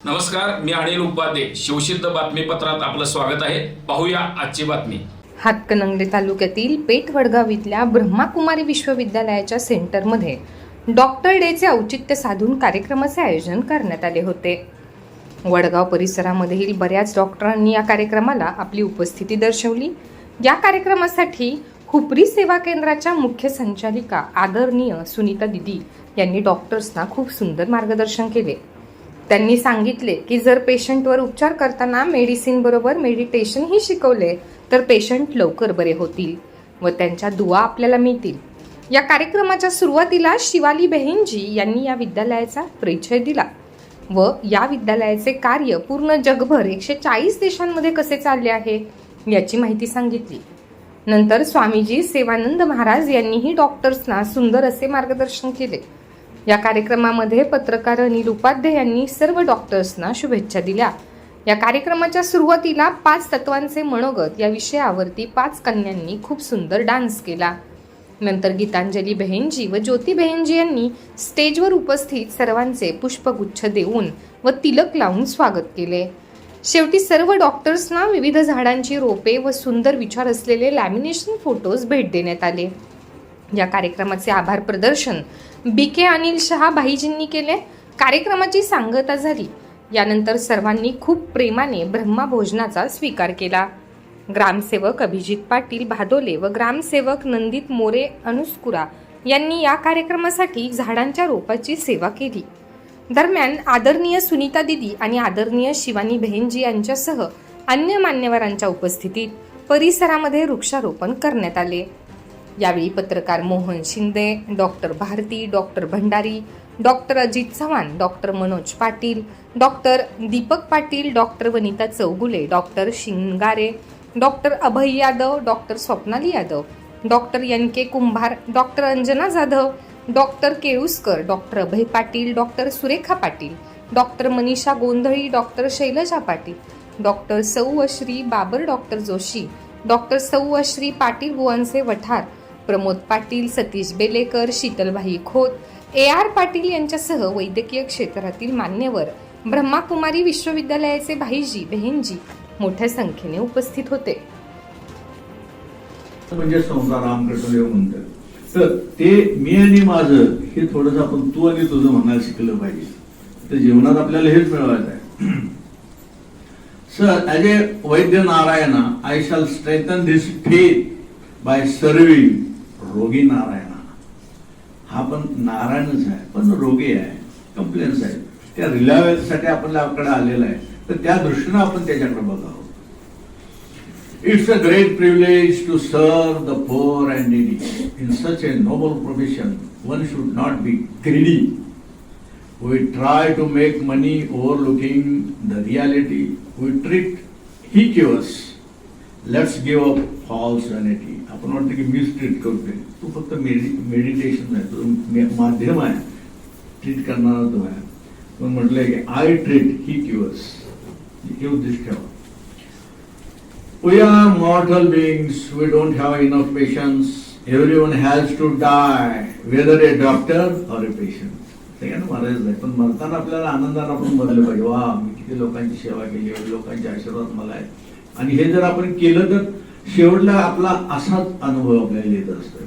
नमस्कार मी अनिल उपाध्ये. शिवसिद्ध बातमीपत्रात आपलं स्वागत आहे. पाहूया आजची बातमी. हातकणंगले तालुक्यातील पेठ वडगाव इथल्या ब्रह्माकुमारी विश्वविद्यालयाच्या सेंटरमध्ये डॉक्टर डेचे औचित्य साधून कार्यक्रमाचे आयोजन करण्यात आले होते. वडगाव परिसरामधील बऱ्याच डॉक्टरांनी या कार्यक्रमाला आपली उपस्थिती दर्शवली. या कार्यक्रमासाठी हुपरी सेवा केंद्राच्या मुख्य संचालिका आदरणीय सुनीता दिदी यांनी डॉक्टर्सना खूप सुंदर मार्गदर्शन केले. त्यांनी सांगितले की जर पेशंटवर उपचार करताना मेडिसिन बरोबर मेडिटेशनही शिकवले तर पेशंट लवकर बरे होतील व त्यांच्या दुवा आपल्याला मिळतील. या कार्यक्रमाच्या सुरुवातीला शिवाली बेहेनजी यांनी या विद्यालयाचा परिचय दिला व या विद्यालयाचे कार्य पूर्ण जगभर एकशे चाळीस देशांमध्ये कसे चालले आहे याची माहिती सांगितली. नंतर स्वामीजी सेवानंद महाराज यांनीही डॉक्टर्सना सुंदर असे मार्गदर्शन केले. या कार्यक्रमामध्ये पत्रकार अनिल उपाध्ये यांनी सर्व डॉक्टर्सना शुभेच्छा दिल्या. या कार्यक्रमाच्या सुरुवातीला पाच तत्वांचे मनोगत या विषयावरती पाच कन्यांनी खूप सुंदर डान्स केला. नंतर गीतांजली बहेनजी व ज्योती बेहेनजी यांनी स्टेजवर उपस्थित सर्वांचे पुष्पगुच्छ देऊन व तिलक लावून स्वागत केले. शेवटी सर्व डॉक्टर्सना विविध झाडांची रोपे व सुंदर विचार असलेले लॅमिनेशन फोटोज भेट देण्यात आले. या कार्यक्रमाचे आभार प्रदर्शन बी के अनिल शहा भाईजींनी केले. कार्यक्रमाची सांगता झाली. यानंतर सर्वांनी खूप प्रेमाने ब्रह्मा भोजनाचा स्वीकार केला. ग्रामसेवक अभिजित पाटील भादोले व ग्रामसेवक नंदित मोरे अनुस्कुरा यांनी या कार्यक्रमासाठी झाडांच्या रोपाची सेवा केली. दरम्यान आदरणीय सुनीता दिदी आणि आदरणीय शिवानी बहेनजी यांच्यासह अन्य मान्यवरांच्या उपस्थितीत परिसरामध्ये वृक्षारोपण करण्यात आले. यावेळी पत्रकार Mohan Shinde doctor Bharati doctor Bhandari doctor Ajit Chavan doctor Manoj Patil doctor Deepak Patil doctor Vanita Chougule doctor Shingare doctor Abhay Yadav doctor Swapnali Yadav doctor N K Kumbhar doctor Anjana Jadhav doctor Kelusakar doctor Abhay Patil doctor Surekha Patil doctor Manisha Gondhali doctor Shailaja Patil doctor सौ अश्री Babar doctor Joshi doctor सौ अश्री पाटील बुवांचे Vathar Pramod Patil Satish Belekar Sheetalbai Khot A R Patil यांच्यासह वैद्यकीय क्षेत्रातील मान्यवर ब्रह्माकुमारी विश्वविद्यालयाचे भाईजी बहिणजी मोठ्या संख्येने उपस्थित होते. म्हणजे संसार रामकृष्ण देव म्हणतात. तर ते मी आणि माझं हे थोडंसं आपण तू आणि तुझं म्हणायला शिकलं पाहिजे. तर जीवनात आपल्याला हेच मिळवायचं आहे. Sir as a Vaidya Narayana I shall strengthen this faith by serving रोगी नारायणा. हा पण नारायणच आहे पण रोगी आहे कंप्लेन्स आहे त्या रिलायन्ससाठी आपल्याकडे आलेला आहे. तर त्या दृष्टीनं आपण त्याच्याकडे बघावं. It's a great privilege to serve the poor and needy. In such a noble profession, one should not be greedy. We try to make money overlooking the reality. We treat he cures. Let's give up false vanity. आपण वाटतं की मीच treat करतोय तू फक्त meditation आहे तुझं मे- माध्यम आहे ट्रीट करणारा तो आहे पण म्हटलंय की आय ट्रीट ही क्युअर्स हे उद्दिष्ट ठेवा We are mortal beings. We don't have enough patience. Everyone has to die, whether a doctor or a patient. सगळ्यांना मरायचं आहे पण मरताना आपल्याला आनंदाने आपण मरलं पाहिजे. वा मी किती लोकांची सेवा केली एवढे लोकांचे आशीर्वाद मला आहे आणि हे जर आपण केलं तर शेवटला आपला असाच अनुभव आपल्याला येत असतो.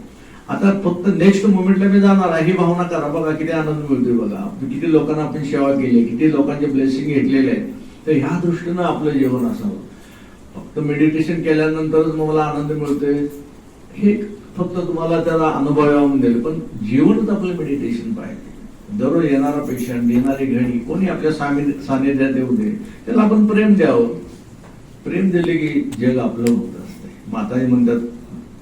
आता फक्त नेक्स्ट मुमेंटला मी जाणार आहे ही भावना करा बघा किती आनंद मिळतोय बघा. किती लोकांना आपण सेवा केली किती लोकांचे ब्लेसिंग घेतलेले आहे तर ह्या दृष्टीनं आपलं जीवन असावं. तर मेडिटेशन केल्यानंतरच मला आनंद मिळतोय. हे फक्त तुम्हाला त्याला अनुभव येऊन देईल. पण जीवनच आपलं मेडिटेशन पाहिजे. दररोज येणारा पेशंट येणारी घडी कोणी आपल्या सामि- सानिध्यात येऊ दे त्याला आपण प्रेम द्यावं. प्रेम दिले की जग आपलं होत असते माताजी म्हणतात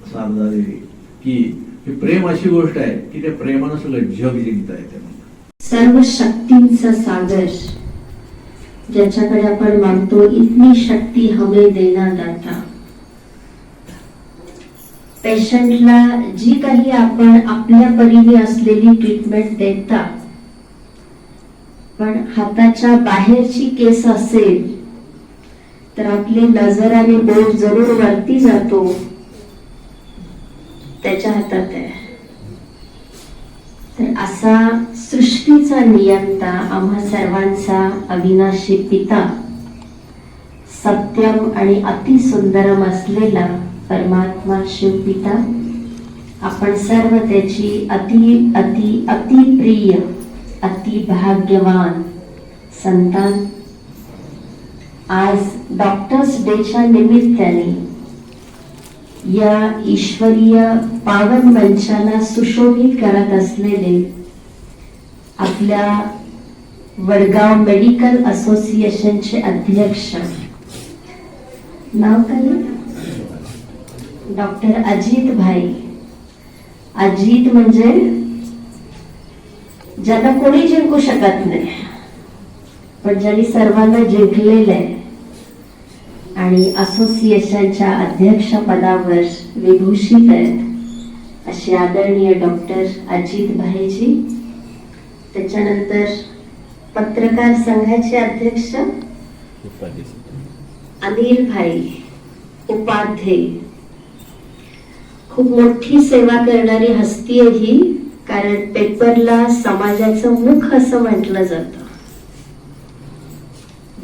शारदा देवी की हे प्रेम अशी गोष्ट आहे की त्या प्रेमानं सगळं जग जिंकता येते सर्व शक्तींचा सागर ज्याच्याकडे आपण मागतो इतनी शक्ती हमें देना दाता. पेशंटला जी काही आपण आपल्या परीने असलेली ट्रीटमेंट देता पण हाताच्या बाहेरची केस असेल तर आपली नजर आणि बोट जरूर वरती जातो त्याच्या हातात आहे. तर असा सृष्टीचा नियंता आम्हा सर्वांचा अविनाशी पिता. सत्यम आणि अतिसुंदरम असलेला परमात्मा शिवपिता आपण सर्व त्याची अति अति अतिप्रिय अति भाग्यवान संतान. आज डॉक्टर्स डेच्या निमित्ताने या ईश्वरीय पावन मंचाला सुशोभित करत असलेले आपल्या वडगाव मेडिकल असोसिएशनचे अध्यक्ष. नाव काय? डॉक्टर अजित भाई. अजित म्हणजे ज्यांना कोणी जिंकू शकत नाही पण ज्यांनी सर्वांना जिंकलेलं आहे. आणि असोसिएशनच्या अध्यक्षपदावर विभूषित आहेत असे आदरणीय डॉक्टर अजित भाईजी. त्याच्यानंतर पत्रकार संघाचे अध्यक्ष अनिल भाई उपाध्ये खूप मोठी सेवा करणारी हस्ती आहे ही कारण पेपरला समाजाचं मुख असं म्हटलं जातं.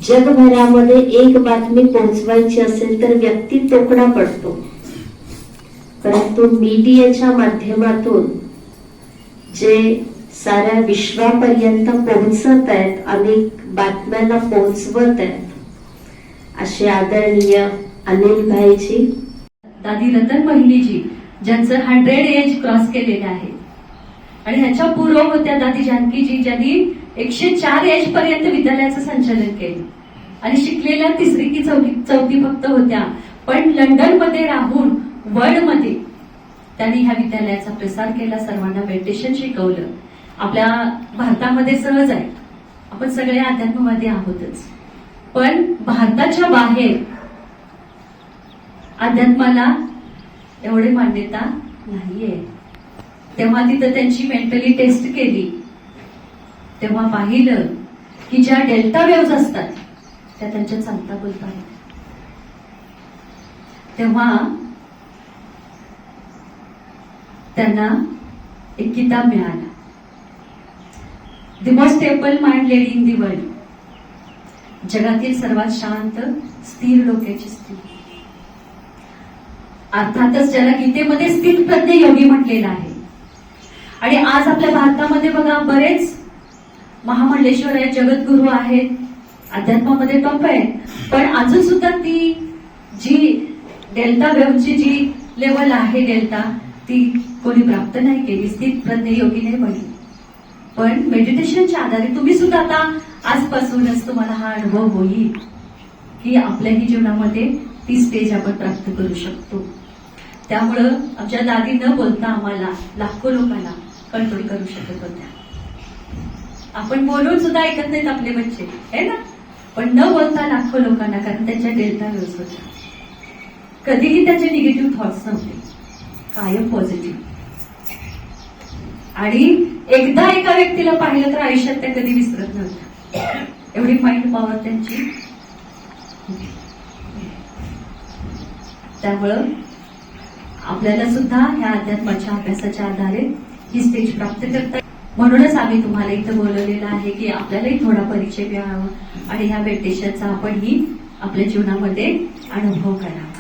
जगभरामध्ये एक बातमी पोहोचवायची असेल तर व्यक्ती तोकडा पडतो. परंतु मीडियाच्या माध्यमातून जे साऱ्या विश्वापर्यंत पोहोचत आहेत अनेक बातम्यांना पोहोचवत आहेत असे आदरणीय अनिल भाईजी दादी रतन पहिलीजी ज्यांचं हंड्रेड एज क्रॉस केलेलं आहे. आणि ह्याच्या पूर्व होत्या दादी जानकीजी ज्यांनी एकशे चार एज पर्यंत विद्यालयाचं संचालन केलं. आणि शिकलेल्या तिसरी की चौथी चौथी फक्त होत्या. पण लंडनमध्ये राहून वर्ल्डमध्ये त्यांनी ह्या विद्यालयाचा प्रसार केला सर्वांना मेडिटेशन शिकवलं. आपल्या भारतामध्ये सहज आहे. आपण सगळे अध्यात्मवादी आहोतच. पण भारताच्या बाहेर अध्यात्माला एवढी मान्यता नाहीये. तेव्हा तिथं त्यांची मेंटली टेस्ट केली. तेव्हा पाहिलं की ज्या डेल्टा वेव्ज असतात त्या त्यांच्या चालता बोलता आहेत. तेव्हा त्यांना एक किताब मिळाला. The most stable mind lady in the world जगातील सर्वात शांत स्थिर डोक्याची स्त्री. अर्थातच ज्याला गीतेमध्ये स्थित प्रज्ञ योगी म्हटलेलं आहे. आणि आज आपल्या भारतामध्ये बघा बरेच महामंडलेश्वर आहेत जगद्गुरु आहेत. अध्यात्मामध्ये टॉप आहे. पण अजून सुद्धा ती जी डेल्टा वेव्हची जी लेवल आहे डेल्टा ती कोणी प्राप्त नाही केली. स्थित प्रज्ञयोगी नाही बनली. पण मेडिटेशनच्या आधारे तुम्ही सुद्धा आता आजपासूनच तुम्हाला हा अनुभव होईल. की आपल्याही जीवनामध्ये ती स्टेज आपण प्राप्त करू शकतो. त्यामुळं आमच्या दादी न बोलता आम्हाला लाखो लोकांना कंट्रोल करू शकत होत्या. आपण बोलून सुद्धा ऐकत नाहीत आपले बच्चे है ना? पण न बोलता लाखो लोकांना कारण त्यांच्या डेल्टा वेव्स होत्या. कधीही त्याचे निगेटिव्ह थॉट्स नव्हते. कायम पॉझिटिव्ह आणि एकदा एका व्यक्तीला पाहिलं तर आयुष्यात त्या कधी विसरत नव्हत्या. एवढी माइंड पॉवर त्यांची. त्यामुळं आपल्याला सुद्धा ह्या अध्यात्माच्या अभ्यासाच्या आधारे ही स्टेज प्राप्त करता म्हणूनच आम्ही तुम्हाला इथं बोलवलेलं आहे की आपल्यालाही थोडा परिचय मिळावा आणि ह्या मेडिटेशनचा आपणही आपल्या जीवनामध्ये अनुभव करावा.